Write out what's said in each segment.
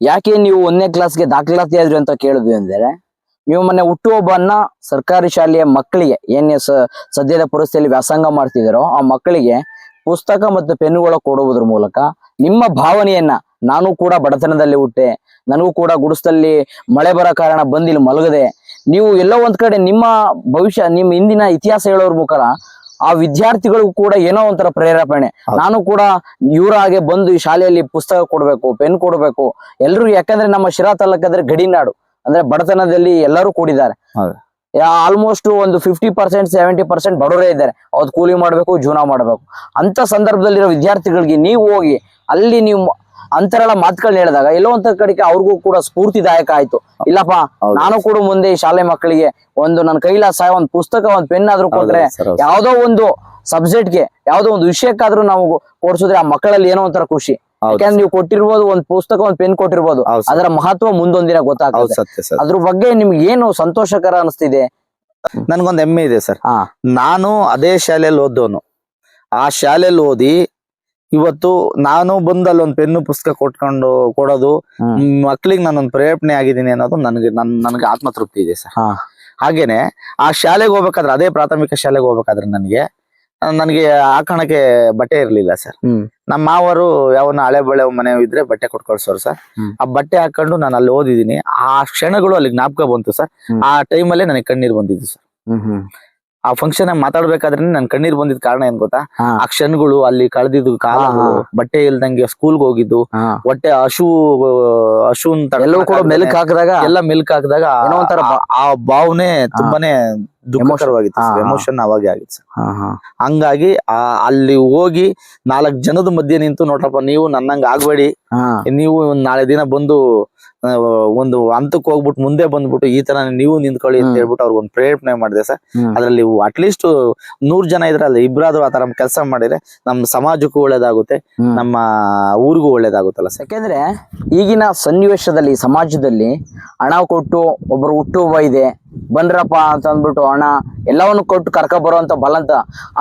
ಯಾಕೆ ನೀವು ಒಂದನೇ ಕ್ಲಾಸ್ಗೆ ದಾಖಲಾತಿ ಆದ್ರಿ ಅಂತ ಕೇಳಿದ್ವಿ ಅಂದ್ರೆ, ನೀವು ಮೊನ್ನೆ ಹುಟ್ಟುಹಬ್ಬನ್ನ ಸರ್ಕಾರಿ ಶಾಲೆಯ ಮಕ್ಕಳಿಗೆ ಏನ್ ಸದ್ಯದ ಪರಿಸ್ಥಿತಿಯಲ್ಲಿ ವ್ಯಾಸಂಗ ಮಾಡ್ತಿದಾರೋ ಆ ಮಕ್ಕಳಿಗೆ ಪುಸ್ತಕ ಮತ್ತು ಪೆನ್ನುಗಳ ಕೊಡುವುದ್ರ ಮೂಲಕ ನಿಮ್ಮ ಭಾವನೆಯನ್ನ ನಾನು ಕೂಡ ಬಡತನದಲ್ಲಿ ಹುಟ್ಟೆ, ನನಗೂ ಕೂಡ ಗುಡಿಸದಲ್ಲಿ ಮಳೆ ಬರೋ ಕಾರಣ ಬಂದಿಲ್ಲಿ ಮಲಗದೆ, ನೀವು ಎಲ್ಲೋ ಒಂದ್ ಕಡೆ ನಿಮ್ಮ ಭವಿಷ್ಯ, ನಿಮ್ಮ ಹಿಂದಿನ ಇತಿಹಾಸ ಹೇಳೋರ್ ಮುಖಾರ ಆ ವಿದ್ಯಾರ್ಥಿಗಳಿಗೂ ಕೂಡ ಏನೋ ಒಂಥರ ಪ್ರೇರೇಪಣೆ. ನಾನು ಕೂಡ ಇವರ ಹಾಗೆ ಬಂದು ಈ ಶಾಲೆಯಲ್ಲಿ ಪುಸ್ತಕ ಕೊಡ್ಬೇಕು ಪೆನ್ ಕೊಡ್ಬೇಕು. ಎಲ್ರು ಯಾಕಂದ್ರೆ ನಮ್ಮ ಶಿರಾ ತಾಲೂಕಾದ್ರೆ ಗಡಿನಾಡು ಅಂದ್ರೆ ಬಡತನದಲ್ಲಿ ಎಲ್ಲರೂ ಕೂಡಿದ್ದಾರೆ. ಆಲ್ಮೋಸ್ಟ್ ಒಂದು ಫಿಫ್ಟಿ ಪರ್ಸೆಂಟ್ ಸೆವೆಂಟಿ ಪರ್ಸೆಂಟ್ ಬಡವರೇ ಇದ್ದಾರೆ. ಅವ್ರು ಕೂಲಿ ಮಾಡ್ಬೇಕು ಜೀವನ ಮಾಡ್ಬೇಕು. ಅಂತ ಸಂದರ್ಭದಲ್ಲಿರೋ ವಿದ್ಯಾರ್ಥಿಗಳಿಗೆ ನೀವು ಹೋಗಿ ಅಲ್ಲಿ ನೀವು ಅಂತರೆಲ್ಲ ಮಾತುಗಳನ್ನ ಹೇಳಿದಾಗ ಎಲ್ಲೋ ಒಂದ್ ಕಡೆಗೆ ಅವ್ರಿಗೂ ಕೂಡ ಸ್ಫೂರ್ತಿದಾಯಕ ಆಯ್ತು. ಇಲ್ಲಪ್ಪ ನಾನು ಕೂಡ ಮುಂದೆ ಈ ಶಾಲೆ ಮಕ್ಕಳಿಗೆ ಒಂದು ನನ್ನ ಕೈಲಾಸ ಒಂದ್ ಪುಸ್ತಕ ಒಂದ್ ಪೆನ್ ಆದ್ರೂ ಕೊಟ್ರೆ ಯಾವ್ದೋ ಒಂದು ಸಬ್ಜೆಕ್ಟ್ಗೆ ಯಾವ್ದೋ ಒಂದು ವಿಷಯಕ್ಕಾದ್ರೂ ನಾವು ಕೊಡ್ಸಿದ್ರೆ ಆ ಮಕ್ಕಳಲ್ಲಿ ಏನೋ ಒಂಥರ ಖುಷಿ. ಯಾಕಂದ್ರೆ ನೀವು ಕೊಟ್ಟಿರ್ಬೋದು ಒಂದ್ ಪುಸ್ತಕ ಒಂದ್ ಪೆನ್ ಕೊಟ್ಟಿರ್ಬೋದು ಅದರ ಮಹತ್ವ ಮುಂದೊಂದಿನ ಗೊತ್ತಾಗುತ್ತೆ ಅದ್ರ ಬಗ್ಗೆ ನಿಮ್ಗೆ ಏನು ಸಂತೋಷಕರ ಅನಿಸ್ತಿದೆ? ನನ್ಗೊಂದ್ ಹೆಮ್ಮೆ ಇದೆ ಸರ್. ನಾನು ಅದೇ ಶಾಲೆಯಲ್ಲಿ ಓದೋನು ಆ ಶಾಲೆಯಲ್ಲಿ ಓದಿ ಇವತ್ತು ನಾನು ಬಂದು ಒಂದ್ ಪೆನ್ನು ಪುಸ್ತಕ ಕೊಟ್ಕೊಂಡು ಕೊಡೋದು. ಮಕ್ಳಿಗೆ ನಾನೊಂದು ಪ್ರೇರಣೆ ಆಗಿದ್ದೀನಿ ಅನ್ನೋದು ನನಗೆ ನನ್ ನನಗೆ ಆತ್ಮತೃಪ್ತಿ ಇದೆ ಸರ್. ಹಾಗೇನೆ ಆ ಶಾಲೆಗೆ ಹೋಗ್ಬೇಕಾದ್ರೆ ಅದೇ ಪ್ರಾಥಮಿಕ ಶಾಲೆಗೆ ಹೋಗ್ಬೇಕಾದ್ರೆ ನನಗೆ ನನಗೆ ಹಾಕೋಣಕ್ಕೆ ಬಟ್ಟೆ ಇರ್ಲಿಲ್ಲ ಸರ್. ನಮ್ಮ ಮಾವರು ಯಾವನ ಹಳೆ ಬಳೆ ಮನೆ ಇದ್ರೆ ಬಟ್ಟೆ ಕೊಟ್ಕೊಳ್ಸೋರು ಸರ್. ಆ ಬಟ್ಟೆ ಹಾಕೊಂಡು ನಾನು ಅಲ್ಲಿ ಓದಿದೀನಿ ಆ ಕ್ಷಣಗಳು ಅಲ್ಲಿ ಜ್ಞಾಪಕ ಬಂತು ಸರ್. ಆ ಟೈಮಲ್ಲೇ ನನಗೆ ಕಣ್ಣೀರ್ ಬಂದಿದ್ದು ಸರ್. ಆ ಫಂಕ್ಷನ್ ಮಾತಾಡ್ಬೇಕಾದ್ರೆ ನನ್ ಕಣ್ಣೀರ್ ಬಂದಿದ್ ಕಾರಣ ಏನ್ ಗೊತ್ತಾ ಆ ಕ್ಷಣಗಳು ಅಲ್ಲಿ ಕಳೆದಿದ್ದು ಕಾಲ. ಬಟ್ಟೆ ಇಲ್ದಂಗೆ ಸ್ಕೂಲ್ಗೆ ಹೋಗಿದ್ದು ಹೊಟ್ಟೆ ಹಶು ಹಶು ಮೆಲ್ಕ್ ಹಾಕಿದಾಗ ಎಲ್ಲ ಮೆಲ್ಕ್ ಹಾಕಿದಾಗ ಆ ಭಾವನೆ ತುಂಬಾನೇ. ಎಮೋಷನ್ ಅವಾಗೆ ಆಗಿತ್ತು ಸರ್. ಹಂಗಾಗಿ ಅಲ್ಲಿ ಹೋಗಿ ನಾಲ್ಕ್ ಜನದ ಮಧ್ಯೆ ನಿಂತು ನೋಡ್ರಪ್ಪ ನೀವು ನನ್ನಂಗ ಆಗ್ಬೇಡಿ. ನೀವು ನಾಳೆ ದಿನ ಬಂದು ಒಂದು ಹಂತಕ್ಕೆ ಹೋಗ್ಬಿಟ್ಟು ಮುಂದೆ ಬಂದ್ಬಿಟ್ಟು ಈ ತರ ನೀವು ನಿಂತ್ಕೊಳ್ಳಿ ಅಂತ. ಹೇಳ್ಬಿಟ್ಟು ಅವ್ರಿಗೆ ಒಂದು ಪ್ರೇರಣೆ ಮಾಡಿದೆ ಸರ್. ಅದ್ರಲ್ಲಿ ಅದ್ರಲ್ಲಿ ಅಟ್ಲೀಸ್ಟ್ ನೂರ್ ಜನ ಇದ್ರಲ್ಲಿ ಇಬ್ಬರಾದ್ರೂ ಆತರ ತರ ಕೆಲಸ ಮಾಡಿದ್ರೆ ನಮ್ಮ ಸಮಾಜಕ್ಕೂ ಒಳ್ಳೇದಾಗುತ್ತೆ ನಮ್ಮ ಊರಿಗೂ ಒಳ್ಳೇದಾಗುತ್ತಲ್ಲ ಸರ್. ಯಾಕೆಂದ್ರೆ ಈಗಿನ ಸನ್ನಿವೇಶದಲ್ಲಿ ಸಮಾಜದಲ್ಲಿ ಹಣ ಕೊಟ್ಟು ಒಬ್ಬರು ಹುಟ್ಟುಹಬ್ಬ ಇದೆ ಬನ್ರಪ್ಪ ಅಂತ ಅಂದ್ಬಿಟ್ಟು ಹಣ ಎಲ್ಲವನ್ನು ಕೊಟ್ಟು ಕರ್ಕ ಬರುವಂತ ಬಲಂತ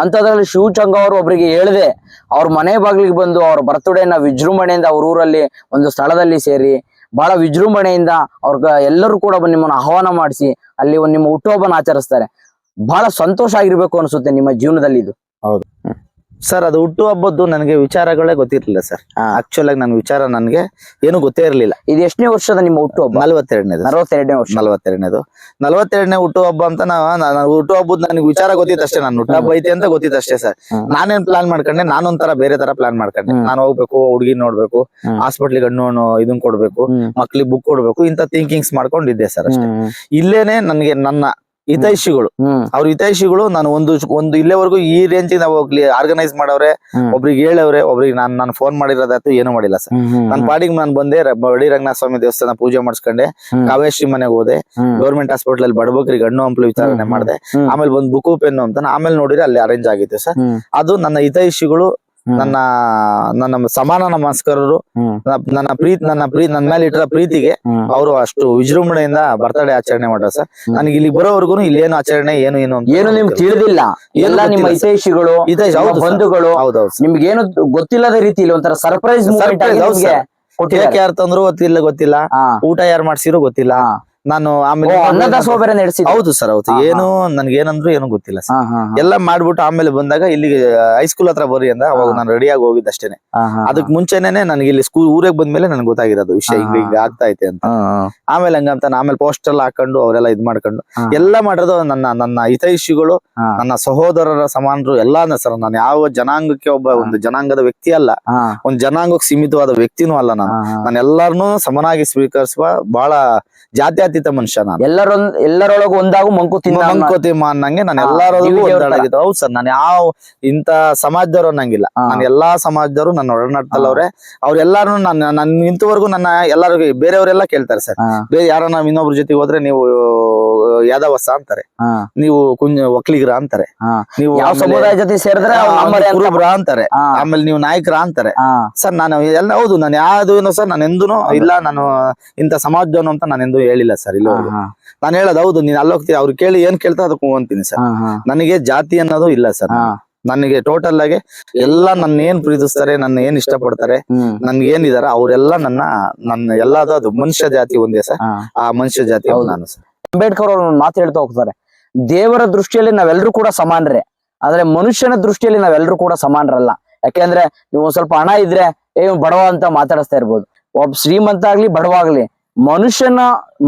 ಅಂತದ್ರಲ್ಲಿ ಶಿವಚಂಗ ಅವರು ಒಬ್ಬರಿಗೆ ಹೇಳಿದೆ, ಅವ್ರ ಮನೆ ಬಾಗಿಲಿಗೆ ಬಂದು ಅವ್ರ ಬರ್ತಡೇನ ವಿಜೃಂಭಣೆಯಿಂದ ಅವ್ರ ಊರಲ್ಲಿ ಒಂದು ಸ್ಥಳದಲ್ಲಿ ಸೇರಿ, ಬಹಳ ವಿಜೃಂಭಣೆಯಿಂದ ಅವ್ರ ಎಲ್ಲರೂ ಕೂಡ ನಿಮ್ಮನ್ನ ಆಹ್ವಾನ ಮಾಡಿಸಿ, ಅಲ್ಲಿ ನಿಮ್ಮ ಹುಟ್ಟುಹಬ್ಬನ ಆಚರಿಸ್ತಾರೆ. ಬಹಳ ಸಂತೋಷ ಆಗಿರ್ಬೇಕು ಅನ್ಸುತ್ತೆ ನಿಮ್ಮ ಜೀವನದಲ್ಲಿ ಇದು. ಸರ್ ಅದು ಹುಟ್ಟು ಹಬ್ಬದ್ದು ನನಗೆ ವಿಚಾರಗಳೇ ಗೊತ್ತಿರಲಿಲ್ಲ ಸರ್ ಆಕ್ಚುಲ್ ಆಗಿ ನನ್ನ ವಿಚಾರ ನನಗೆ ಏನು ಗೊತ್ತೇ ಇರಲಿಲ್ಲ. ಇದು ಎಷ್ಟನೇ ವರ್ಷದ ನಿಮ್ಮ ಹುಟ್ಟುಹಬ್ಬ ನಲ್ವತ್ತೆರಡನೇದು. ನಲವತ್ತೆರಡನೇ ವರ್ಷ. ನಲ್ವತ್ತೆರಡನೇದು. ನಲ್ವತ್ತೆರಡನೇ ಹುಟ್ಟು ಹಬ್ಬ ಅಂತ ನಾವು ಹುಟ್ಟು ಹಬ್ಬದ ನನಗೆ ವಿಚಾರ ಗೊತ್ತಿತ್ತು ಅಷ್ಟೇ ನಾನು ಹುಟ್ಟು ಹಬ್ಬ ಐತೆ ಅಂತ ಗೊತ್ತಿತ್ತು ಅಷ್ಟೇ ಸರ್. ನಾನೇನ್ ಪ್ಲಾನ್ ಮಾಡ್ಕೊಂಡೆ? ನಾನೊಂಥರ ಬೇರೆ ತರ ಪ್ಲಾನ್ ಮಾಡ್ಕೊಂಡೆ. ನಾನು ಹೋಗ್ಬೇಕು ಹುಡುಗಿ ನೋಡ್ಬೇಕು. ಹಾಸ್ಪಿಟ್ಲಿಗೆ ಹಣ್ಣು ಇದನ್ ಕೊಡ್ಬೇಕು. ಮಕ್ಳಿಗೆ ಬುಕ್ ಕೊಡ್ಬೇಕು ಇಂತ ಥಿಂಕಿಂಗ್ಸ್ ಮಾಡ್ಕೊಂಡಿದ್ದೆ ಸರ್ ಅಷ್ಟೇ. ಇಲ್ಲೇನೆ ನನಗೆ ನನ್ನ ಹಿತೈಷಿಗಳು ಅವ್ರ ಹಿತೈಷಿಗಳು ನಾನು ಒಂದು ಒಂದು ಇಲ್ಲೇವರೆಗೂ ಈ ರೇಂಜ್ ನಾವು ಹೋಗ್ಲಿ ಆರ್ಗನೈಸ್ ಮಾಡವ್ರೆ. ಒಬ್ರಿಗೆ ಹೇಳವ್ರೆ ಒಬ್ರಿಗೆ ನಾನು ನಾನು ಫೋನ್ ಮಾಡಿರೋದಾಯ್ತು ಏನು ಮಾಡಿಲ್ಲ ಸರ್ ನನ್ನ ಪಾಡಿಗೆ ನಾನು ಬಂದೆ ಬಳಿ ಬಡಿ ರಂಗನಾಥ ಸ್ವಾಮಿ ದೇವಸ್ಥಾನ ಪೂಜೆ ಮಾಡಿಸ್ಕೊಂಡೆ. ಕಾವೇಶ್ರೀ ಮನೆಗೆ ಹೋದೆ. ಗೌರ್ಮೆಂಟ್ ಹಾಸ್ಪಿಟಲ್ ಅಲ್ಲಿ ಬಡಬಗ್ರಿಗೆ ಹಣ್ಣು ಹಂಪಲು ವಿಚಾರಣೆ. ಮಾಡಿದೆ ಆಮೇಲೆ ಬಂದು ಬುಕ್ ಪೆನ್ನು ಅಂತ ಆಮೇಲೆ ನೋಡಿದ್ರೆ ಅಲ್ಲಿ ಅರೇಂಜ್ ಆಗಿತ್ತು ಸರ್ ಅದು ನನ್ನ ಹಿತೈಷಿಗಳು. ನನ್ನ ನನ್ನ ಸಮಾನ ನಮಸ್ಕಾರರು ನನ್ನ- ಪ್ರೀತಿ ನನ್ನ ಪ್ರೀತಿ ನನ್ನ ಮೇಲೆ ಇಟ್ಟಿರೋ ಪ್ರೀತಿಗೆ. ಅವರು ಅಷ್ಟು ವಿಜೃಂಭಣೆಯಿಂದ ಬರ್ತಡೇ ಆಚರಣೆ ಮಾಡ್ರ ಸರ್. ನನಗೆ ಇಲ್ಲಿ ಬರೋವರೆಗೂ ಇಲ್ಲಿ ಏನು ಆಚರಣೆ ಏನು ಏನು ಏನು ನಿಮ್ಗೆ ತಿಳಿದಿಲ್ಲ. ಎಲ್ಲ ನಿಮ್ಮ. ಹಿತೈಷಿಗಳು. ಬಂಧುಗಳು ಹೌದೌದು. ನಿಮ್ಗೆ ಏನು ಗೊತ್ತಿಲ್ಲದ ರೀತಿಯಲ್ಲಿ ಒಂಥರ ಸರ್ಪ್ರೈಸ್ ಯಾರು ತಂದ್ರು ಗೊತ್ತಿಲ್ಲ ಗೊತ್ತಿಲ್ಲ. ಊಟ ಯಾರು ಮಾಡ್ಸಿರೋ ಗೊತ್ತಿಲ್ಲ. ನಾನು ಆಮೇಲೆ ಅನ್ನದಾಸೋಹ ಬೇರೆ ಹೌದು ಸರ್ ಹೌದು. ಏನು ನನ್ಗೆ ಏನಂದ್ರು ಏನು ಗೊತ್ತಿಲ್ಲ ಸರ್. ಎಲ್ಲ ಮಾಡ್ಬಿಟ್ಟು ಆಮೇಲೆ ಬಂದಾಗ ಇಲ್ಲಿಗೆ ಹೈಸ್ಕೂಲ್ ಹತ್ರ ಬರ್ರಿ ಅಂದ ಅವಾಗ. ನಾನು ರೆಡಿಯಾಗಿ ಹೋಗಿದ್ದಷ್ಟೇನೆ ಅಷ್ಟೇನೆ ಅದಕ್ಕೆ ಅದಕ್ ಮುಂಚೆನೆ ನನಗೆ ಇಲ್ಲಿ ಸ್ಕೂಲ್ ಊರಿಗೆ ಬಂದ್ಮೇಲೆ ನನ್ಗೆ ಗೊತ್ತಾಗಿರೋದು ವಿಷಯ ಹಿಂಗ. ಹಿಂಗ ಆಗ್ತಾ ಐತೆ ಅಂತ. ಆಮೇಲೆ ಹಂಗಂತ ನಾನು ಆಮೇಲೆ ಪೋಸ್ಟರ್ ಎಲ್ಲ ಹಾಕೊಂಡು ಅವರೆಲ್ಲ ಇದ್ ಮಾಡ್ಕೊಂಡು. ಎಲ್ಲ ಮಾಡೋದು ನನ್ನ ನನ್ನ ಹಿತೈಷಿಗಳು ನನ್ನ ಸಹೋದರರ ಸಮಾನರು ಎಲ್ಲ ಸರ್ ನಾನು ಯಾವ ಜನಾಂಗಕ್ಕೆ ಒಬ್ಬ ಒಂದು ಜನಾಂಗದ ವ್ಯಕ್ತಿ ಅಲ್ಲ ಒಂದ್ ಜನಾಂಗಕ್ಕೆ ಸೀಮಿತವಾದ ವ್ಯಕ್ತಿನೂ ಅಲ್ಲ ನಾನು. ನಾನು ಎಲ್ಲಾರನ್ನೂ ಸಮನಾಗಿ ಸ್ವೀಕರಿಸುವ ಬಹಳ ಜಾತ್ಯತೀತ ಮನುಷ್ಯ ನಾನು. ಎಲ್ಲರೊಂದ್ ಎಲ್ಲರೊಳಗೂ ಒಂದಾಗು ಮಂಕು ತಿನ್ನ ಮಂಕೋತಿಮ್ಮ ಅನ್ನಂಗೆ ನಾನು ಎಲ್ಲರೊಳಗೂ ಒಂದಾಗಿತ್ತು ಹೌದು ಸರ್ ನಾನು ಯಾವ ಇಂತ ಸಮಾಜದವ್ರು ಅನ್ನಂಗಿಲ್ಲ. ನಾನು ಎಲ್ಲಾ ಸಮಾಜದವರು ನನ್ನ ಒಡನಾಟದಲ್ಲವ್ರೆ ಅವ್ರೆಲ್ಲಾರು ನನ್ನ ನನ್ ಇಂತವರೆಗೂ ನನ್ನ ಎಲ್ಲರಿಗೂ ಬೇರೆಯವರೆಲ್ಲ ಕೇಳ್ತಾರೆ ಸರ್. ಬೇರೆ ಯಾರೋ ನಾವ್ ಇನ್ನೊಬ್ರ ಜೊತೆಗೆ ಹೋದ್ರೆ ನೀವು ಯಾದವಸ ಅಂತಾರೆ. ನೀವು ಕುಂಜ ಒಕ್ಲಿಗರ ಅಂತಾರೆ. ನೀವು ಯಾವ ಸಮುದಾಯ ಜೊತೆ ಸೇರಿದ್ರೆ ಕುರುಬ್ರ ಅಂತಾರೆ. ಆಮೇಲೆ ನೀವು ನಾಯಕರ ಅಂತಾರೆ. ಸರ್ ನಾನು ಎಲ್ಲ ಹೌದು ನಾನು ಯಾವ್ದು ಸರ್ ನಾನು ಎಂದೂ ಇಲ್ಲ ನಾನು ಇಂತ ಸಮಾಜದವನು ಅಂತ ನಾನು ಎಂದೂ ಹೇಳಿಲ್ಲ ಸರ್ ಇಲ್ಲ ನಾನು ಹೇಳೋದು ಹೌದು ನೀನ್ ಅಲ್ಲಿ ಹೋಗ್ತೀವಿ ಅವ್ರು ಕೇಳಿ ಏನ್ ಕೇಳ್ತಾ ಅದಕ್ಕೆ ಅಂತೀನಿ ಸರ್. ನನಗೆ ಜಾತಿ ಅನ್ನೋದು ಇಲ್ಲ ಸರ್. ನನಗೆ ಟೋಟಲ್ ಆಗಿ ಎಲ್ಲ ನನ್ನ ಏನ್ ಪ್ರೀತಿಸ್ತಾರೆ ನನ್ನ ಏನ್ ಇಷ್ಟಪಡ್ತಾರೆ ಪಡ್ತಾರೆ ನನ್ಗೆ ಏನಿದಾರ ಅವರೆಲ್ಲ ನನ್ನ ನನ್ನ ಎಲ್ಲಾದ ಅದು ಮನುಷ್ಯ ಜಾತಿ ಒಂದೇ ಸರ್. ಆ ಮನುಷ್ಯ ಜಾತಿ ಹೌದು. ನಾನು ಸರ್. ಅಂಬೇಡ್ಕರ್ ಅವರು ಮಾತು ಹೇಳ್ತಾ ಹೋಗ್ತಾರೆ. ದೇವರ ದೃಷ್ಟಿಯಲ್ಲಿ ನಾವೆಲ್ಲರೂ ಕೂಡ ಸಮಾನರೇ. ಆದ್ರೆ ಮನುಷ್ಯನ ದೃಷ್ಟಿಯಲ್ಲಿ ನಾವೆಲ್ಲರೂ ಕೂಡ ಸಮಾನರಲ್ಲ. ಯಾಕೆಂದ್ರೆ ನೀವು ಒಂದ್ ಸ್ವಲ್ಪ ಹಣ ಇದ್ರೆ ಏ ಬಡವ ಅಂತ ಮಾತಾಡಿಸ್ತಾ ಇರ್ಬೋದು. ಒಬ್ಬ ಶ್ರೀಮಂತ ಆಗ್ಲಿ ಬಡವ ಆಗ್ಲಿ ಮನುಷ್ಯನ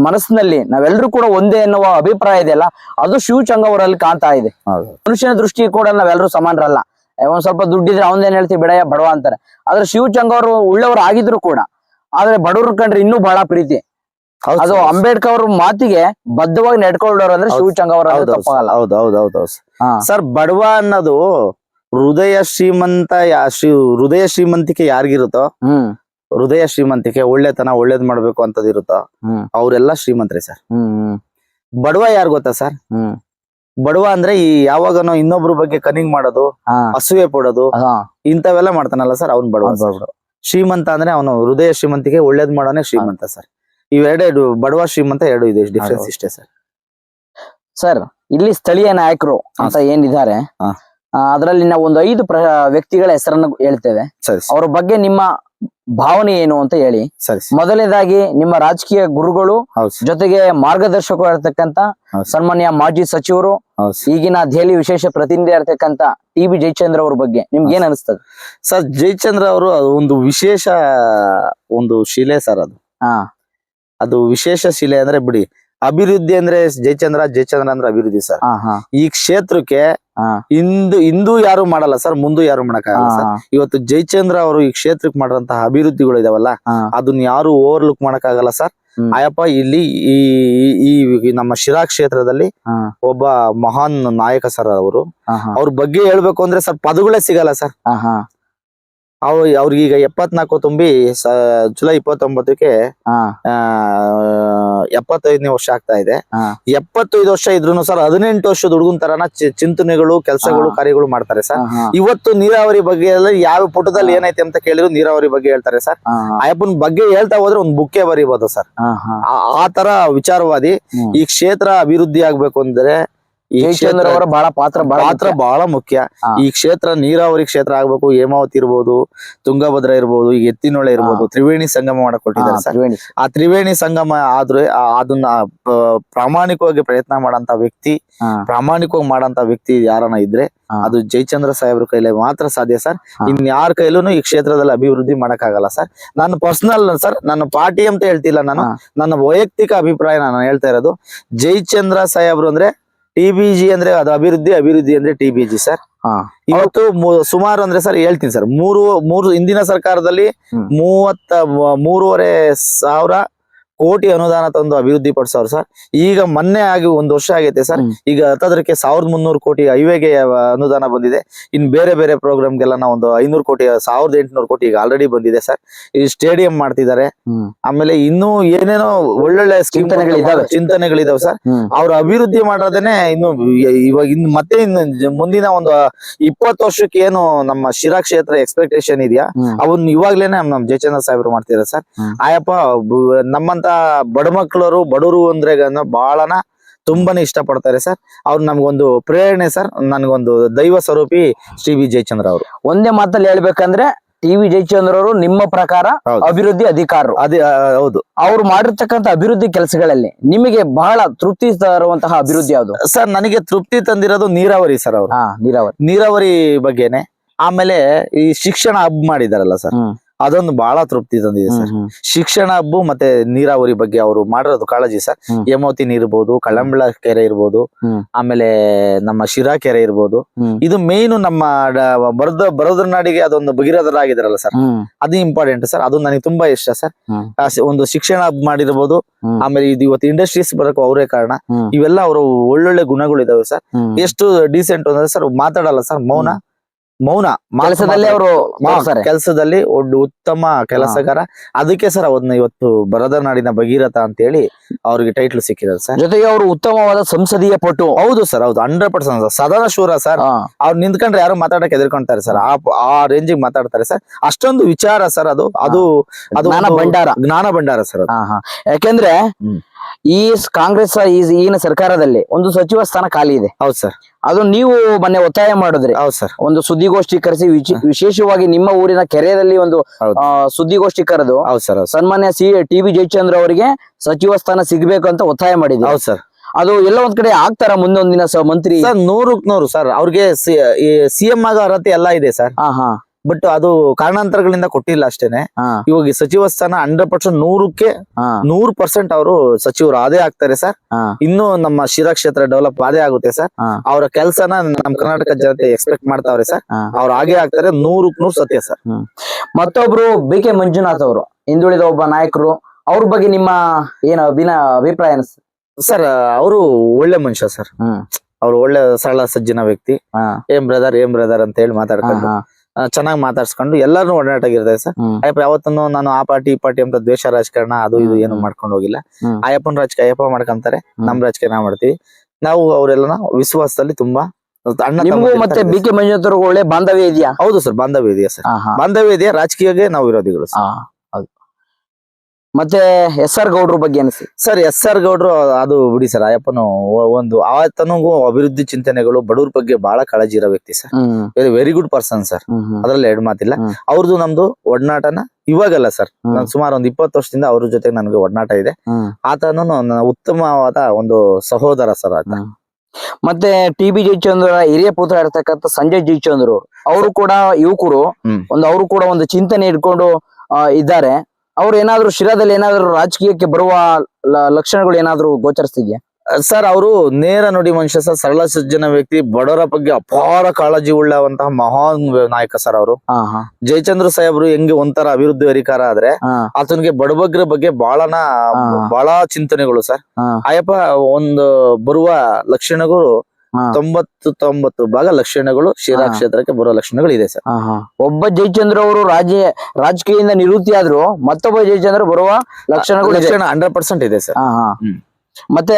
ಮನಸ್ಸಿನಲ್ಲಿ ನಾವೆಲ್ಲರೂ ಕೂಡ ಒಂದೇ ಎನ್ನುವ ಅಭಿಪ್ರಾಯ ಇದೆಯಲ್ಲ ಅದು ಶಿವಚಂಗ್ ಅವರಲ್ಲಿ ಕಾಣ್ತಾ ಇದೆ. ಮನುಷ್ಯನ ದೃಷ್ಟಿ ಕೂಡ ನಾವೆಲ್ಲರೂ ಸಮಾನರಲ್ಲ. ಏ, ಒಂದ್ ಸ್ವಲ್ಪ ದುಡ್ಡಿದ್ರೆ ಅವನೇನ್ ಹೇಳ್ತೀವಿ ಬಿಡಯ್ಯ ಬಡವ ಅಂತಾರೆ. ಆದ್ರೆ ಶಿವಚಂಗ್ ಅವರು ಉಳ್ಳವರು ಆಗಿದ್ರು ಕೂಡ. ಆದ್ರೆ ಬಡವರು ಕಂಡ್ರೆ ಇನ್ನೂ ಬಹಳ ಪ್ರೀತಿ. ಅದು ಅಂಬೇಡ್ಕರ್ ಅವ್ರ ಮಾತಿಗೆ ಬದ್ಧವಾಗಿ ನಡ್ಕೊಳ್ಳೋರು ಅಂದ್ರೆ ಶಿವಚಂಗ್ ಅವರ ಹೌದು ಹೌದು ಹೌದು ಸರ್. ಬಡವ ಅನ್ನೋದು ಹೃದಯ ಶ್ರೀಮಂತ ಹೃದಯ ಶ್ರೀಮಂತಿಕೆ ಯಾರಿಗಿರುತ್ತೋ? ಹೃದಯ ಶ್ರೀಮಂತಿಕೆ ಒಳ್ಳೆತನ ಒಳ್ಳೇದ್ ಮಾಡ್ಬೇಕು ಅಂತದ್ ಇರುತ್ತೋ? ಹ್ಮ್. ಅವರೆಲ್ಲ ಶ್ರೀಮಂತರೇ ಸರ್. ಬಡವ ಯಾರು ಗೊತ್ತಾ ಸರ್? ಹ್ಮ್. ಬಡವ ಅಂದ್ರೆ ಈ ಯಾವಾಗನೋ ಇನ್ನೊಬ್ರ ಬಗ್ಗೆ ಕನಿಂಗ್ ಮಾಡೋದು ಅಸೂಯೆ ಪಡೋದು ಇಂಥವೆಲ್ಲ ಮಾಡ್ತಾನಲ್ಲ ಸರ್ ಅವ್ನ್ ಬಡವ. ಶ್ರೀಮಂತ ಅಂದ್ರೆ ಅವನು ಹೃದಯ ಶ್ರೀಮಂತಿಕೆ ಒಳ್ಳೇದ್ ಮಾಡೋನೆ ಶ್ರೀಮಂತ ಸರ್. ಇವೆರಡೇ ಇದು ಬಡವ ಶ್ರೀಮಂತ ಎರಡು ಇದೆ ಡಿಫ್ರೆನ್ಸ್ ಇಷ್ಟೇ ಸರ್ ಸರ್ ಇಲ್ಲಿ ಸ್ಥಳೀಯ ನಾಯಕರು ಅಂತ ಏನಿದ್ದಾರೆ ಹಾ. ಅದರಲ್ಲಿ ನಾವು ಒಂದು ಐದು ಪ್ರ ವ್ಯಕ್ತಿಗಳ ಹೆಸರನ್ನು ಹೇಳ್ತೇವೆ ಸರಿ ಸರ್. ಅವ್ರ ಬಗ್ಗೆ ನಿಮ್ಮ ಭಾವನೆ ಏನು ಅಂತ ಹೇಳಿ ಸರಿ ಸರ್. ಮೊದಲನೇದಾಗಿ ನಿಮ್ಮ ರಾಜಕೀಯ ಗುರುಗಳು ಹೌದು ಸರ್. ಜೊತೆಗೆ ಮಾರ್ಗದರ್ಶಕರು ಇರ್ತಕ್ಕಂತ ಹೌದು ಸರ್. ಸನ್ಮಾನ್ಯ ಮಾಜಿ ಸಚಿವರು ಹೌದು ಸರ್. ಈಗಿನ ದೆಹಲಿ ವಿಶೇಷ ಪ್ರತಿನಿಧಿ ಇರ್ತಕ್ಕಂತ ಟಿ ಬಿ ಜಯಚಂದ್ರ ಅವ್ರ ಬಗ್ಗೆ ನಿಮ್ಗೆ ಏನ್ ಅನಿಸ್ತದೆ ಸರ್ ಜಯಚಂದ್ರ ಅವರು ಒಂದು ವಿಶೇಷ ಒಂದು ಶಿಲೆ ಸರ್ ಅದು ಹಾ ಅದು ವಿಶೇಷ ಶಿಲೆ ಅಂದ್ರೆ ಬಿಡಿ ಅಭಿವೃದ್ಧಿ ಅಂದ್ರೆ ಜಯಚಂದ್ರ ಜಯಚಂದ್ರ ಅಂದ್ರೆ ಅಭಿವೃದ್ಧಿ ಸರ್. ಈ ಕ್ಷೇತ್ರಕ್ಕೆ ಇಂದು ಇಂದು ಯಾರು ಮಾಡಲ್ಲ ಸರ್ ಮುಂದೆ ಯಾರು ಮಾಡಕ್ಕಾಗಲ್ಲ ಸರ್. ಇವತ್ತು ಜಯಚಂದ್ರ ಅವರು ಈ ಕ್ಷೇತ್ರಕ್ಕೆ ಮಾಡಿದಂತಹ ಅಭಿವೃದ್ಧಿಗಳು ಇದಾವಲ್ಲ ಅದನ್ನ ಯಾರು ಓವರ್ಲುಕ್ ಮಾಡಕ್ಕಾಗಲ್ಲ ಸರ್. ಆಯಪ್ಪ ಇಲ್ಲಿ ಈ ಈ- ನಮ್ಮ ಶಿರಾ ಕ್ಷೇತ್ರದಲ್ಲಿ ಒಬ್ಬ ಮಹಾನ್ ನಾಯಕ ಸರ್ ಅವರು. ಅವ್ರ ಬಗ್ಗೆ ಹೇಳ್ಬೇಕು ಅಂದ್ರೆ ಸರ್ ಪದಗಳೇ ಸಿಗಲ್ಲ ಸರ್. ಹಾ, ಅವ್ರಿಗೆ ಈಗ ಅವ್ರಿಗೀಗ ಎಪ್ಪತ್ನಾಲ್ಕು ತುಂಬಿ ಸ- ಜುಲೈ ಇಪ್ಪತ್ತೊಂಬತ್ತಕ್ಕೆ ಹಾ, ಆ ಎಪ್ಪತ್ತೈದನೇ ವರ್ಷ ಆಗ್ತಾ ಇದೆ ಹಾ. ಎಪ್ಪತ್ತೈದು ವರ್ಷ ಇದ್ರು ಸರ್ ಹದಿನೆಂಟು ವರ್ಷದ ಹುಡುಗನ ತರನ ಚಿ- ಚಿಂತನೆಗಳು ಕೆಲಸಗಳು ಹಾ. ಕಾರ್ಯಗಳು ಮಾಡ್ತಾರೆ ಸರ್ ಹಾ, ಹಾ, ಇವತ್ತು ನೀರಾವರಿ ಬಗ್ಗೆ ಎಲ್ಲ ಯಾವ ಪುಟದಲ್ಲಿ. ಏನೈತೆ ಅಂತ ಕೇಳಿದ್ರು ನೀರಾವರಿ ಬಗ್ಗೆ ಹೇಳ್ತಾರೆ ಸರ್ ಹಾ, ಹಾ, ಅಯ್ಯಪ್ಪನ ಬಗ್ಗೆ ಹೇಳ್ತಾ ಹೋದ್ರೆ ಒಂದ್ ಬುಕ್ಕೆ ಬರೀಬಹುದು ಸರ್ ಹಾ, ಹಾ. ಆ- ಆ ತರ ವಿಚಾರವಾದಿ ಹ್ಮ್. ಈ ಕ್ಷೇತ್ರ ಅಭಿವೃದ್ಧಿ ಆಗ್ಬೇಕು ಅಂದ್ರೆ ಈ ಕ್ಷೇತ್ರ ಅವರ ಬಹಳ ಪಾತ್ರ ಬಹಳ ಪಾತ್ರ ಮುಖ್ಯ. ಬಹಳ ಮುಖ್ಯ. ಈ ಕ್ಷೇತ್ರ ನೀರಾವರಿ ಕ್ಷೇತ್ರ ಆಗ್ಬೇಕು ಹೇಮಾವತಿ ಇರ್ಬೋದು ತುಂಗಭದ್ರ ಇರ್ಬೋದು ಈಗ ಎತ್ತಿನೊಳೆ ಇರ್ಬೋದು ತ್ರಿವೇಣಿ ಸಂಗಮ ಮಾಡಿಕೊಟ್ಟಿದ್ದಾರೆ ಕೊಟ್ಟಿದ್ದಾರೆ ಸರ್. ಆ ತ್ರಿವೇಣಿ ಸಂಗಮ ಆದ್ರೆ ಅದನ್ನ ಪ್ರಾಮಾಣಿಕವಾಗಿ ಪ್ರಯತ್ನ ಮಾಡಂತ ವ್ಯಕ್ತಿ ಪ್ರಾಮಾಣಿಕವಾಗಿ ಮಾಡಂತ ವ್ಯಕ್ತಿ ಯಾರನ್ನ ಇದ್ರೆ. ಅದು ಜಯಚಂದ್ರ ಸಾಹೇಬ್ರ ಕೈಲೇ ಮಾತ್ರ ಸಾಧ್ಯ ಸರ್. ಇನ್ ಯಾರ ಕೈಲೂ ಈ ಕ್ಷೇತ್ರದಲ್ಲಿ ಅಭಿವೃದ್ಧಿ ಮಾಡಕ್ಕಾಗಲ್ಲ ಸರ್. ನನ್ನ ಪರ್ಸನಲ್ ಸರ್ ನನ್ನ ಪಾರ್ಟಿ ಅಂತ ಹೇಳ್ತಿಲ್ಲ ನಾನು. ನನ್ನ ವೈಯಕ್ತಿಕ ಅಭಿಪ್ರಾಯ ನಾನು ಹೇಳ್ತಾ ಇರೋದು ಜಯಚಂದ್ರ ಸಾಹೇಬ್ರು ಅಂದ್ರೆ ಟಿ ಬಿ ಜಿ ಅಂದ್ರೆ ಅದು ಅಭಿವೃದ್ಧಿ ಅಭಿವೃದ್ಧಿ ಅಂದ್ರೆ ಟಿ ಬಿ ಜಿ ಸರ್ ಹಾ, ಇವತ್ತು ಸುಮಾರು ಅಂದ್ರೆ ಸರ್ ಹೇಳ್ತೀನಿ ಸರ್ ಮೂರು ಮೂರು ಹಿಂದಿನ ಸರ್ಕಾರದಲ್ಲಿ. ಮೂವತ್ತ ಮೂರುವರೆ ಸಾವಿರ ಕೋಟಿ ಅನುದಾನ ತಂದು ಅಭಿವೃದ್ಧಿ ಪಡಿಸೋರು ಸರ್. ಈಗ ಮೊನ್ನೆ ಆಗಿ ಒಂದು ವರ್ಷ ಆಗೈತೆ ಸರ್. ಈಗ ಹತ್ತದಕ್ಕೆ ಸಾವಿರದ ಮುನ್ನೂರು ಕೋಟಿ ಹೈವೇಗೆ ಅನುದಾನ ಬಂದಿದೆ. ಇನ್ ಬೇರೆ ಬೇರೆ ಪ್ರೋಗ್ರಾಮ್ಗೆಲ್ಲ ನಾವು ಒಂದು ಐನೂರು ಕೋಟಿ ಸಾವಿರದ ಎಂಟುನೂರು ಕೋಟಿ ಈಗ ಆಲ್ರೆಡಿ ಬಂದಿದೆ ಸರ್. ಈ ಸ್ಟೇಡಿಯಂ ಮಾಡ್ತಿದ್ದಾರೆ. ಆಮೇಲೆ ಇನ್ನೂ ಏನೇನೋ ಒಳ್ಳೊಳ್ಳೆ ಚಿಂತನೆಗಳಿದಾವೆ. ಚಿಂತನೆಗಳಿದಾವೆ ಸರ್. ಅವ್ರ ಅಭಿವೃದ್ಧಿ ಮಾಡೋದೇನೆ ಇನ್ನು ಇವಾಗ ಇನ್ ಮತ್ತೆ ಇನ್ನು ಮುಂದಿನ ಒಂದು ಇಪ್ಪತ್ತು ವರ್ಷಕ್ಕೆ ಏನು ನಮ್ಮ ಶಿರಾ ಕ್ಷೇತ್ರ ಎಕ್ಸ್ಪೆಕ್ಟೇಷನ್ ಇದೆಯಾ? ಅವನ್ ಅವನ್ನ ಇವಾಗ್ಲೇನೆ ನಮ್ ಜಯಚಂದ್ರ ಸಾಹೇಬ್ರು ಮಾಡ್ತಿದ್ದಾರೆ ಸರ್. ಆಯಪ್ಪ ನಮ್ಮಂತ ಬಡ ಮಕ್ಕಳರು ಬಡವರು ಅಂದ್ರೆ ಬಹಳನ ತುಂಬಾನೇ ಇಷ್ಟ ಪಡ್ತಾರೆ ಸರ್. ಅವ್ರು ನಮ್ಗೊಂದು ಪ್ರೇರಣೆ ಸರ್. ನನ್ಗೊಂದು ದೈವ ಸ್ವರೂಪಿ ಶ್ರೀ ವಿ ಜಯಚಂದ್ರ ಅವರು. ಒಂದೇ ಮಾತಲ್ಲಿ ಹೇಳ್ಬೇಕಂದ್ರೆ ಟಿ ವಿ ಜಯಚಂದ್ರ ಅವರು ನಿಮ್ಮ ಪ್ರಕಾರ. ಅಭಿವೃದ್ಧಿ ಅಧಿಕಾರರು. ಅದೇ ಹೌದು. ಅವ್ರು ಮಾಡಿರ್ತಕ್ಕಂಥ ಅಭಿವೃದ್ಧಿ ಕೆಲಸಗಳಲ್ಲಿ ನಿಮಗೆ ಬಹಳ ತೃಪ್ತಿ ತರುವಂತಹ ಅಭಿವೃದ್ಧಿ ಯಾವುದು? ಸರ್ ನನಗೆ ತೃಪ್ತಿ ತಂದಿರೋದು ನೀರಾವರಿ ಸರ್ ಅವರು. ನೀರಾವರಿ. ನೀರಾವರಿ ಬಗ್ಗೆನೆ. ಆಮೇಲೆ ಈ ಶಿಕ್ಷಣ ಹಬ್ ಮಾಡಿದಾರಲ್ಲ ಸರ್. ಅದೊಂದು ಬಹಳ ತೃಪ್ತಿ ತಂದಿದೆ ಸರ್. ಶಿಕ್ಷಣ ಹಬ್ಬು ಮತ್ತೆ ನೀರಾವರಿ ಬಗ್ಗೆ ಅವರು ಮಾಡಿರೋದು ಕಾಳಜಿ ಸರ್. ಯಮೋತಿ ನೀರ್ ಇರ್ಬೋದು ಕಳಂಬಳ ಕೆರೆ ಇರ್ಬೋದು ಆಮೇಲೆ ನಮ್ಮ ಶಿರಾ ಕೆರೆ ಇರ್ಬೋದು. ಇದು ಮೇನ್ ನಮ್ಮ ಬರದ ಬರೋದ್ರ ನಾಡಿಗೆ ಅದೊಂದು ಭಗೀರಥರಾಗಿದಾರಲ್ಲ ಸರ್. ಅದು ಇಂಪಾರ್ಟೆಂಟ್ ಸರ್. ಅದು ನನಗೆ ತುಂಬಾ ಇಷ್ಟ ಸರ್. ಒಂದು ಶಿಕ್ಷಣ ಹಬ್ ಮಾಡಿರ್ಬೋದು. ಆಮೇಲೆ ಇದು ಇವತ್ತು ಇಂಡಸ್ಟ್ರೀಸ್ ಬರಕ್ ಅವರೇ ಕಾರಣ. ಇವೆಲ್ಲ ಅವರು ಒಳ್ಳೊಳ್ಳೆ ಗುಣಗಳು ಇದಾವೆ ಸರ್. ಎಷ್ಟು ಡೀಸೆಂಟ್ ಅಂದ್ರೆ ಸರ್ ಮಾತಾಡಲ್ಲ ಸರ್ ಮೌನ. ಮೌನ ಕೆಲಸದಲ್ಲೇ ಅವರು. ಕೆಲಸದಲ್ಲಿ ಒಂದು ಉತ್ತಮ ಕೆಲಸಗಾರ. ಅದಕ್ಕೆ ಸರ್ ಅವನ್ನ ಇವತ್ತು ಬರದ ನಾಡಿನ ಭಗೀರಥ ಅಂತ ಹೇಳಿ ಅವ್ರಿಗೆ ಟೈಟ್ಲ್ ಸಿಕ್ಕಿದೆ ಸರ್. ಜೊತೆಗೆ ಅವರು ಉತ್ತಮವಾದ ಸಂಸದೀಯ ಪಟು. ಹೌದು ಸರ್ ಹೌದು. ಹಂಡ್ರೆಡ್ ಪರ್ಸೆಂಟ್ ಸದನ ಶೂರ ಸರ್. ಅವ್ರು ನಿಂತ್ಕೊಂಡ್ರೆ ಯಾರು ಮಾತಾಡಕ್ಕೆ ಎದುರ್ಕೊಂತಾರೆ ಸರ್. ಆ ರೇಂಜ್ ರೇಂಜಿಗೆ ಮಾತಾಡ್ತಾರೆ ಸರ್. ಅಷ್ಟೊಂದು ವಿಚಾರ ಸರ್ ಅದು. ಅದು ಅದು ಜ್ಞಾನ ಭಂಡಾರ. ಜ್ಞಾನ ಭಂಡಾರ ಸರ್. ಯಾಕೆಂದ್ರೆ. ಈ ಕಾಂಗ್ರೆಸ್ ಈಗಿನ ಸರ್ಕಾರದಲ್ಲಿ ಒಂದು ಸಚಿವ ಸ್ಥಾನ ಖಾಲಿ ಇದೆ. ಹೌದು ಸರ್. ಅದು ನೀವು ಮೊನ್ನೆ ಒತ್ತಾಯ ಮಾಡಿದ್ರಿ. ಹೌದು ಸರ್. ಒಂದು ಸುದ್ದಿಗೋಷ್ಠಿ ಕರೆಸಿ ವಿಶೇಷವಾಗಿ ನಿಮ್ಮ ಊರಿನ ಕೆರೆಯಲ್ಲಿ ಒಂದು ಸುದ್ದಿಗೋಷ್ಠಿ ಕರೆದು ಹೌದು ಸರ್ ಸನ್ಮಾನ್ಯ ಸಿ ಟಿ ಬಿ ಜಯಚಂದ್ರ ಅವರಿಗೆ ಸಚಿವ ಸ್ಥಾನ ಸಿಗಬೇಕು ಅಂತ ಒತ್ತಾಯ ಮಾಡಿದ್ವಿ ಹೌದು ಸರ್. ಅದು ಎಲ್ಲ ಒಂದ್ ಕಡೆ ಆಗ್ತಾರ ಮುಂದೊಂದಿನ ಮಂತ್ರಿ? ಸರ್ ನೂರಕ್ ನೂರು ಸರ್ ಅವ್ರಿಗೆ ಸಿ ಎಂ ಆಗೋ ಅರ್ಹತೆ ಎಲ್ಲ ಇದೆ ಸರ್. ಹಾ ಹಾ. ಬಟ್ ಅದು ಕಾರಣಾಂತರಗಳಿಂದ ಕೊಟ್ಟಿಲ್ಲ ಅಷ್ಟೇನೆ. ಇವಾಗ ಸಚಿವ ಸ್ಥಾನ ಹಂಡ್ರೆಡ್ ಪರ್ಸೆಂಟ್ ನೂರಕ್ಕೆ ನೂರ್ ಪರ್ಸೆಂಟ್ ಅವರು ಸಚಿವರು ಅದೇ ಆಗ್ತಾರೆ ಸರ್ ಇನ್ನು ನಮ್ಮ ಶಿರಾ ಕ್ಷೇತ್ರ ಡೆವಲಪ್ ಅದೇ ಆಗುತ್ತೆ ಸರ್ ಅವರ ಕೆಲಸನ ನಮ್ಮ ಕರ್ನಾಟಕ ಜನತೆ ಎಕ್ಸ್ಪೆಕ್ಟ್ ಮಾಡ್ತಾವ್ರೆ ಸರ್. ಅವ್ರು ಹಾಗೆ ಆಗ್ತಾರೆ ನೂರಕ್ ನೂರ್ ಸತ್ಯ ಸರ್ ಮತ್ತೊಬ್ರು ಬಿ ಕೆ ಮಂಜುನಾಥ್ ಅವರು ಹಿಂದುಳಿದ ಒಬ್ಬ ನಾಯಕರು ಅವ್ರ ಬಗ್ಗೆ ನಿಮ್ಮ ಏನು ಅಭಿನ ಅಭಿಪ್ರಾಯ ಅನಿಸ್ತದೆ ಸರ್ ಅವರು ಒಳ್ಳೆ ಮನುಷ್ಯ ಸರ್ ಅವ್ರು ಒಳ್ಳೆ ಸರಳ ಸಜ್ಜನ ವ್ಯಕ್ತಿ. ಏನ್ ಬ್ರದರ್ ಏನ್ ಬ್ರದರ್ ಅಂತ ಹೇಳಿ ಮಾತಾಡ್ಕೊಂಡು. ಚೆನ್ನಾಗಿ ಮಾತಾಡ್ಸ್ಕೊಂಡು ಎಲ್ಲಾರು ಒಡನಾಟಾಗಿರ್ತದೆ ಸರ್. ಅಯ್ಯಪ್ಪ ಯಾವತ್ತೂ ನಾನು ಆ ಪಾರ್ಟಿ ಈ ಪಾರ್ಟಿ ಅಂತ ದ್ವೇಷ ರಾಜಕಾರಣ ಅದು ಇದು ಏನು. ಮಾಡ್ಕೊಂಡು ಹೋಗಿಲ್ಲ. ಅಯ್ಯಪ್ಪನ ರಾಜಕೀಯ ಅಯ್ಯಪ್ಪ ಮಾಡ್ಕೊಂತಾರೆ. ನಮ್ ರಾಜಕೀಯ ನಾವ್ ಮಾಡ್ತೀವಿ. ನಾವು ಅವರೆಲ್ಲ ವಿಶ್ವಾಸದಲ್ಲಿ ತುಂಬಾ ನಿಮಗೂ ಮತ್ತೆ ಬಿ ಕೆ ಮಂಜುನಾಥ್ ಒಳ್ಳೆ ಬಾಂಧವ್ಯ ಇದೆಯಾ? ಹೌದು ಸರ್ ಬಾಂಧವ್ಯ ಇದೆಯಾ ಸರ್. ಬಾಂಧವ್ಯ ಇದೆಯಾ? ರಾಜಕೀಯಗೆ ನಾವು ವಿರೋಧಿಗಳು ಸರ್. ಮತ್ತೆ ಎಸ್ ಆರ್ ಗೌಡ್ರ ಬಗ್ಗೆ ಅನಿಸಿ ಸರ್ ಎಸ್ ಆರ್ ಗೌಡ್ರು ಅದು ಬಿಡಿ ಸರ್ ಅಯ್ಯಪ್ಪನು ಒಂದು ಆತನಿಗೂ ಅಭಿವೃದ್ಧಿ ಚಿಂತನೆಗಳು ಬಡವ್ರ ಬಗ್ಗೆ ಬಹಳ ಕಾಳಜಿ ಇರೋ ವ್ಯಕ್ತಿ sir hmm. Very good person sir ಅದ್ರಲ್ಲಿ ಎರಡು ಮಾತಿಲ್ಲ. ಅವ್ರದ್ದು ನಮ್ದು ಒಡನಾಟನ ಇವಾಗಲ್ಲ ಸರ್. ನಾನು ಸುಮಾರು ಒಂದು ಇಪ್ಪತ್ತು ವರ್ಷದಿಂದ ಅವ್ರ ಜೊತೆ ನನಗೆ ಒಡನಾಟ ಇದೆ. ಆತನು ಉತ್ತಮವಾದ ಒಂದು ಸಹೋದರ ಸರ್ ಆತ. ಮತ್ತೆ ಟಿ ಬಿ ಜಯಚಂದ್ರ ಹಿರಿಯ ಪುತ್ರ ಇರ್ತಕ್ಕಂಥ ಸಂಜಯ್ ಜಯಚಂದ್ರ ಅವರು ಕೂಡ ಯುವಕರು. ಒಂದು ಅವರು ಕೂಡ ಒಂದು ಚಿಂತನೆ ಇಟ್ಕೊಂಡು ಇದ್ದಾರೆ. ಅವ್ರು ಏನಾದ್ರು ಶಿರಾದಲ್ಲಿ ಏನಾದ್ರು ರಾಜಕೀಯಕ್ಕೆ ಬರುವ ಲಕ್ಷಣಗಳು ಏನಾದ್ರು ಗೋಚರಿಸ್ತಿದ್ಯಾ? ಸರ್ ಅವರು ನೇರ ನುಡಿ ಮನುಷ್ಯ ಸರ್. ಸರಳ ಸಜ್ಜನ ವ್ಯಕ್ತಿ ಬಡವರ ಬಗ್ಗೆ ಅಪಾರ ಕಾಳಜಿ ಉಳ್ಳವಂತಹ ಮಹಾನ್ ನಾಯಕ ಸರ್ ಅವರು. ಜಯಚಂದ್ರ ಸಾಹೇಬ್ರು ಹೆಂಗೆ ಒಂಥರ ಅಭಿವೃದ್ಧಿ ಅಧಿಕಾರ ಆದ್ರೆ ಆತನಿಗೆ ಬಡಬಗ್ರ ಬಗ್ಗೆ ಬಹಳನ. ಬಹಳ ಚಿಂತನೆಗಳು ಸರ್. ಆಯಪ್ಪ ಅಯ್ಯಪ್ಪ ಒಂದು ಬರುವ ಲಕ್ಷಣಗಳು. ತೊಂಬತ್ತು ತೊಂಬತ್ತು ಭಾಗ ಲಕ್ಷಣಗಳು ಶಿರಾ. ಕ್ಷೇತ್ರಕ್ಕೆ ಬರುವ ಲಕ್ಷಣಗಳು ಇದೆ ಸರ್. ಒಬ್ಬ ಜಯಚಂದ್ರ ಅವರು ರಾಜ್ಯ ರಾಜಕೀಯದಿಂದ ನಿವೃತ್ತಿ ಆದ್ರು ಮತ್ತೊಬ್ಬ ಜಯಚಂದ್ರ ಬರುವ ಲಕ್ಷಣಗಳು. ಲಕ್ಷಣ ಹಂಡ್ರೆಡ್ ಪರ್ಸೆಂಟ್ ಇದೆ ಸರ್. ಮತ್ತೆ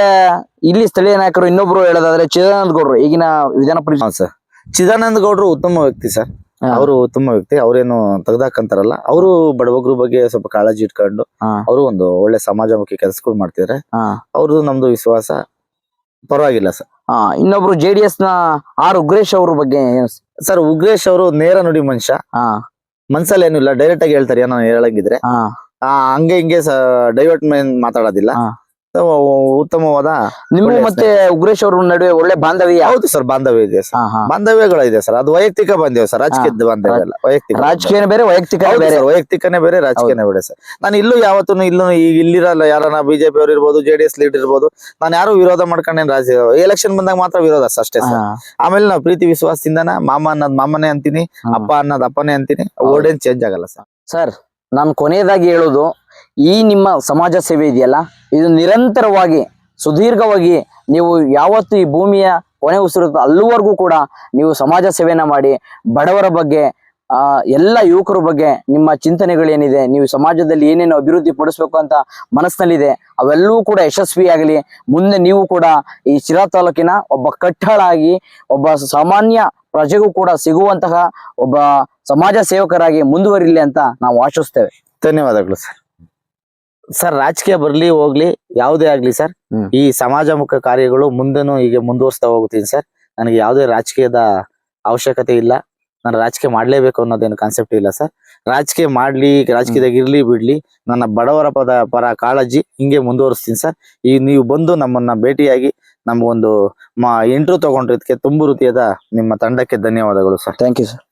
ಇಲ್ಲಿ ಸ್ಥಳೀಯ ನಾಯಕರು ಇನ್ನೊಬ್ರು ಹೇಳೋದಾದ್ರೆ ಚಿದಾನಂದ ಗೌಡ್ರು ಈಗಿನ ವಿಧಾನ ಪರಿಷತ್ ಸರ್. ಚಿದಾನಂದ ಗೌಡ್ರು ಉತ್ತಮ ವ್ಯಕ್ತಿ ಸರ್. ಅವರು ಉತ್ತಮ ವ್ಯಕ್ತಿ. ಅವ್ರೇನು ತೆಗ್ದಾಕಂತಾರಲ್ಲ ಅವರು ಬಡವಗ್ರ ಬಗ್ಗೆ ಸ್ವಲ್ಪ ಕಾಳಜಿ ಇಟ್ಕೊಂಡು ಅವರು ಒಂದು ಒಳ್ಳೆ ಸಮಾಜಮುಖಿ ಕೆಲಸಗಳು ಮಾಡ್ತಿದ್ರೆ. ಅವ್ರದ್ದು ನಮ್ದು ವಿಶ್ವಾಸ ಪರವಾಗಿಲ್ಲ ಸರ್. ಹಾ. ಇನ್ನೊಬ್ರು ಜೆಡಿಎಸ್ನ ಆರ್ ಉಗ್ರೇಶ್ ಅವ್ರ ಬಗ್ಗೆ ಏನ್ ಸರ್ ಉಗ್ರೇಶ್ ಅವರು ನೇರ ನುಡಿ ಮನುಷ್ಯ ಆ, ಮನ್ಸಲ್ಲಿ ಏನಿಲ್ಲ ಇಲ್ಲ ಡೈರೆಕ್ಟ್ ಆಗಿ ಹೇಳ್ತಾರೆ ಏನೋ ಹೇಳಂಗಿದ್ರೆ ಆ, ಹಂಗೆ ಹಿಂಗೆ ಡೈವರ್ಟ್ ಮಾತಾಡೋದಿಲ್ಲ ಹಾ. ಉತ್ತಮವಾದ ನಿಮ್ಮ ಮತ್ತೆ ಉಗ್ರೇಶ್ ಅವ್ರ ನಡುವೆ ಒಳ್ಳೆ ಬಾಂಧವ್ಯ? ಹೌದು ಸರ್ ಬಾಂಧವ್ಯ ಇದೆ ಸರ್. ಹಾ, ಹಾ. ಬಾಂಧವ್ಯಗಳು ಇದೆ ಸರ್. ಅದು ವೈಯಕ್ತಿಕ ಬಾಂಧವ್ಯ ಸರ್ ರಾಜಕೀಯದ ಬಾಂಧವ್ಯ ಅಲ್ಲ ವೈಯಕ್ತಿಕ ರಾಜಕೀಯ ಬೇರೆ ವೈಯಕ್ತಿಕ ಬೇರೆ. ವೈಯಕ್ತಿಕನೇ ಬೇರೆ ರಾಜಕೀಯನೇ ಬೇರೆ ಸರ್. ನಾನು ಇಲ್ಲೂ ಯಾವತ್ತೂ ಇಲ್ಲೂ ಈಗ ಇಲ್ಲಿರಲ್ಲ ಯಾರನ್ನ ಬಿಜೆಪಿ ಅವ್ರು ಇರ್ಬೋದು ಜೆಡಿಎಸ್ ಲೀಡ್ ಇರ್ಬೋದು ನಾನು ಯಾರು ವಿರೋಧ ಮಾಡ್ಕೊಂಡೇನ್ ರಾಜ ಎಲೆಕ್ಷನ್ ಬಂದಾಗ ಮಾತ್ರ ವಿರೋಧ ಸರ್ ಅಷ್ಟೇ ಸರ್. ಆಮೇಲೆ ನಾವು ಪ್ರೀತಿ ವಿಶ್ವಾಸದಿಂದನ ಮಾಮ ಅನ್ನೋದ್ ಮಾಮನೇ ಅಂತೀನಿ. ಅಪ್ಪ ಅನ್ನೋದ್ ಅಪ್ಪನೇ ಅಂತೀನಿ ಓಡೇನ್ ಚೇಂಜ್ ಆಗಲ್ಲ ಸರ್. ಸರ್ ನಾನು ಕೊನೆಯದಾಗಿ ಹೇಳೋದು ಈ ನಿಮ್ಮ ಸಮಾಜ ಸೇವೆ ಇದೆಯಲ್ಲ? ಇದು ನಿರಂತರವಾಗಿ, ಸುದೀರ್ಘವಾಗಿ ನೀವು ಯಾವತ್ತು ಈ ಭೂಮಿಯ ಕೊನೆ ಉಸಿರುತ್ತೋ ಅಲ್ಲಿವರೆಗೂ ಕೂಡ ನೀವು ಸಮಾಜ ಸೇವೆಯನ್ನು ಮಾಡಿ ಬಡವರ ಬಗ್ಗೆ ಎಲ್ಲ ಯುವಕರ ಬಗ್ಗೆ ನಿಮ್ಮ ಚಿಂತನೆಗಳೇನಿದೆ, ನೀವು ಸಮಾಜದಲ್ಲಿ ಏನೇನು ಅಭಿವೃದ್ಧಿ ಪಡಿಸ್ಬೇಕು ಅಂತ ಮನಸ್ಸಿನಲ್ಲಿದೆ, ಅವೆಲ್ಲವೂ ಕೂಡ ಯಶಸ್ವಿಯಾಗಲಿ ಮುಂದೆ ನೀವು ಕೂಡ ಈ ಶಿರಾ ತಾಲೂಕಿನ ಒಬ್ಬ ಕಟ್ಟಾಳಾಗಿ ಒಬ್ಬ ಸಾಮಾನ್ಯ ಪ್ರಜೆಗೂ ಕೂಡ ಸಿಗುವಂತಹ ಒಬ್ಬ ಸಮಾಜ ಸೇವಕರಾಗಿ ಮುಂದುವರಿಲಿ ಅಂತ ನಾವು ಆಶಿಸ್ತೇವೆ. ಧನ್ಯವಾದಗಳು ಸರ್. ಸರ್ ರಾಜಕೀಯ ಬರ್ಲಿ ಹೋಗ್ಲಿ ಯಾವುದೇ ಆಗ್ಲಿ ಸರ್ ಹ್ಮ್. ಈ ಸಮಾಜಮುಖ ಕಾರ್ಯಗಳು ಮುಂದೆನೂ ಹೀಗೆ ಮುಂದುವರಿಸ್ತಾ ಹೋಗ್ತೀನಿ ಸರ್. ನನಗೆ ಯಾವುದೇ ರಾಜಕೀಯದ ಅವಶ್ಯಕತೆ ಇಲ್ಲ. ನಾನು ರಾಜಕೀಯ ಮಾಡ್ಲೇಬೇಕು ಅನ್ನೋದೇನು ಕಾನ್ಸೆಪ್ಟ್ ಇಲ್ಲ ಸರ್. ರಾಜಕೀಯ ಮಾಡ್ಲಿ ರಾಜಕೀಯದಾಗ ಇರ್ಲಿ ಬಿಡ್ಲಿ. ನನ್ನ ಬಡವರ ಪದ ಪರ ಕಾಳಜಿ ಹಿಂಗೆ ಮುಂದುವರಿಸ್ತೀನಿ ಸರ್. ಈ ನೀವು ಬಂದು ನಮ್ಮನ್ನ ಭೇಟಿಯಾಗಿ ನಮಗೊಂದು ಮಾ ಇಂಟ್ರೂ ತಗೊಂಡಿದ್ದಕ್ಕೆ ತುಂಬು ಹೃದಯದ ನಿಮ್ಮ ತಂಡಕ್ಕೆ ಧನ್ಯವಾದಗಳು ಸರ್. Thank you sir